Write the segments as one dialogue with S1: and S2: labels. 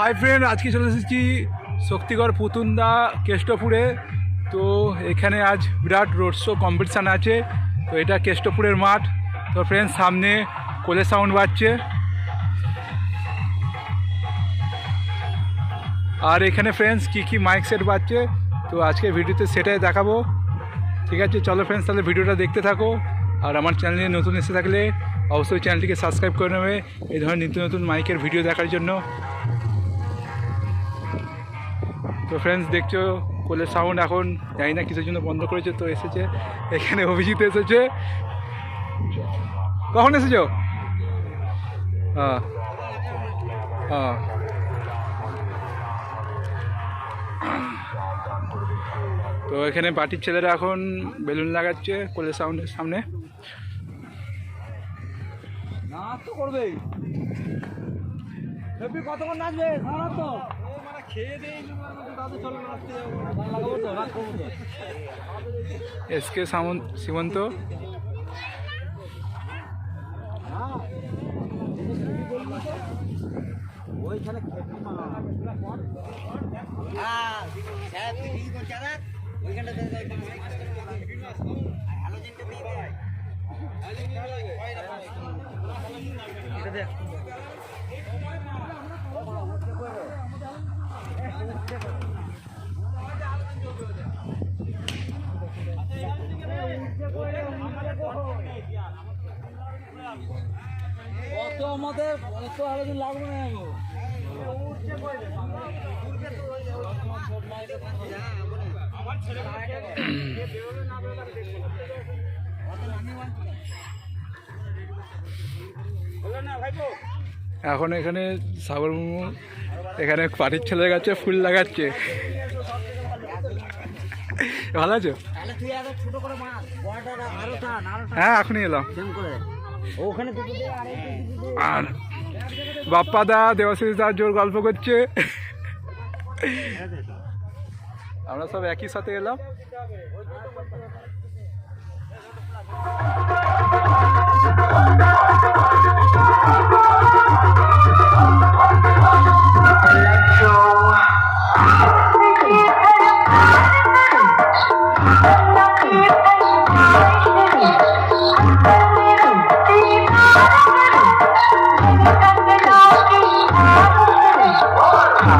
S1: Hi friend আজকে চলে এসেছি শক্তিগড় পুতুন্দা কেষ্টপুরে। তো এখানে আজ বিরাট রোড শো কম্পিটিশান আছে। তো এটা কেষ্টপুরের মাঠ। তো ফ্রেন্ড সামনে কোলে সাউন্ড বাজছে। আর এখানে ফ্রেন্ডস কী কী মাইক সেট বাজছে? তো আজকে ভিডিওতে সেটাই দেখাবো। ঠিক আছে, চলো ফ্রেন্ডস তাহলে ভিডিওটা দেখতে থাকো। আর আমার চ্যানেলে নতুন এসে থাকলে অবশ্যই চ্যানেলটিকে সাবস্ক্রাইব করে নেবে। এই ধরনের নিত্য নতুন মাইকের ভিডিও দেখার জন্য। তো ফ্রেন্ডস দেখছ, কোলের সাউন্ড এখন জানি না কিসের জন্য বন্ধ করেছে, তো এসেছে। এখানে অভিজিৎ এসেছে। কখন এসেছ? হ্যাঁ হ্যাঁ তো এখানে পার্টির ছেলেরা এখন বেলুন লাগাচ্ছে কোলের সাউন্ডের সামনে।
S2: নাচ তো করবেই। হেপি কতক্ষণ নাচবে? তো।
S1: S K Samanta Simanta.
S2: ওইখানে খেপি মা কত আমাদের কত আলোচনা লাগবে না আমি
S1: এখন এখানে সাগর মুমু এখানে পার্টির ছেলে গাছে ফুল লাগাচ্ছে ভালো আছো? হ্যাঁ এখনই এলাম।
S2: আর
S1: বাপ্পা দা দেবাশিস দা জোর গল্প করছে। আমরা সব একই সাথে এলাম।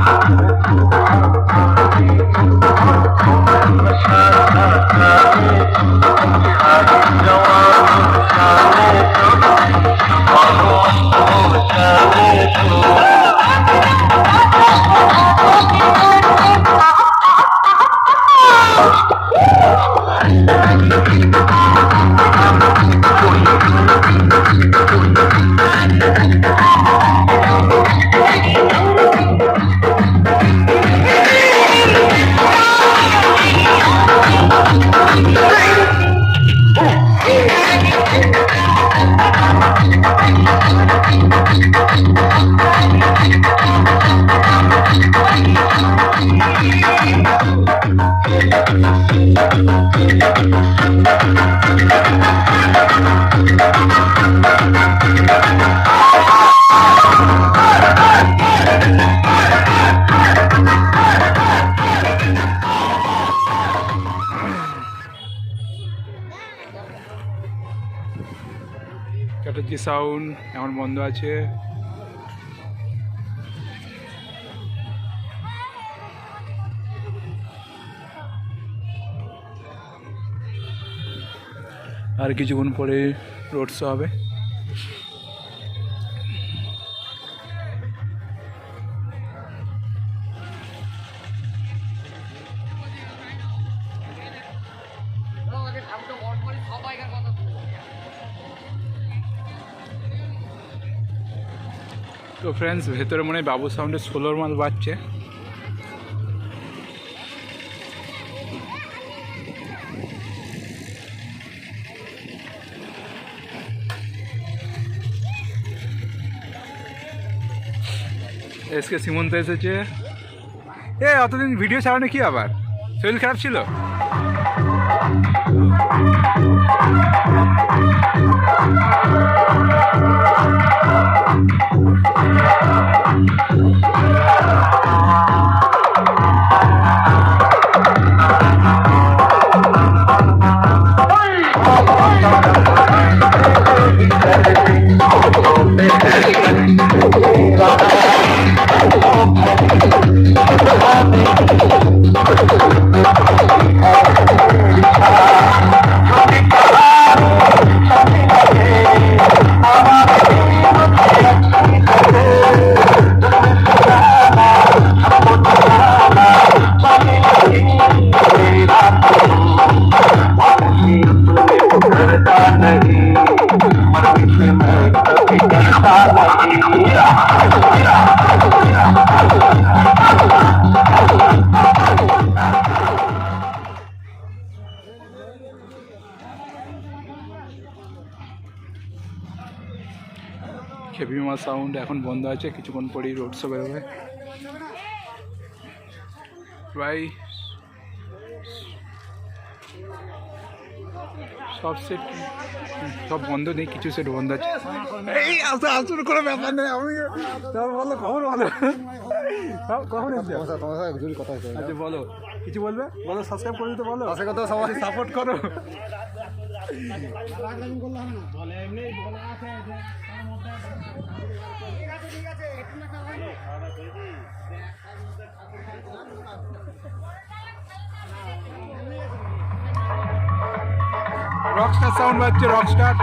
S1: Thank you. চ্যাটার্জি সাউন্ড এখন বন্ধ আছে। আর কিছুক্ষণ পরে রোড শো হবে। তো ফ্রেন্ডস ভেতরে মনে হয় বাবু সাউন্ডে ষোলোর মাল বাজছে। এসকে সীমন্ত এসেছে। এ অতদিন ভিডিও ছাড়ানো কি আবার? শরীর খারাপ ছিল? সিনেমা সাউন্ড এখন বন্ধ আছে কিছুক্ষণ পরেই রোড শো বেরোবে। প্রায় সব সেট সব বন্ধ নেই কিছু সেট বন্ধ আছে। এই আসতে আসুন কোনো ব্যাপার নেই আমি বলো খবর ভালো। কখন
S2: কথা
S1: আচ্ছা বলো। কিছু বলবে? বলো সাবস্ক্রাইব করে দিতে বলো।
S2: আশা কথা সবাই
S1: সাপোর্ট করো। রকস্টার সাউন্ড বাজছে rockstar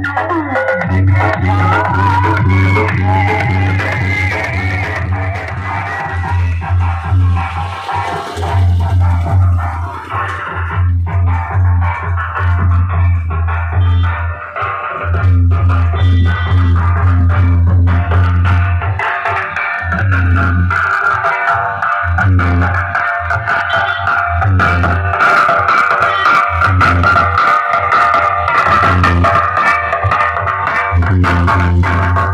S1: Thank you. Thank you.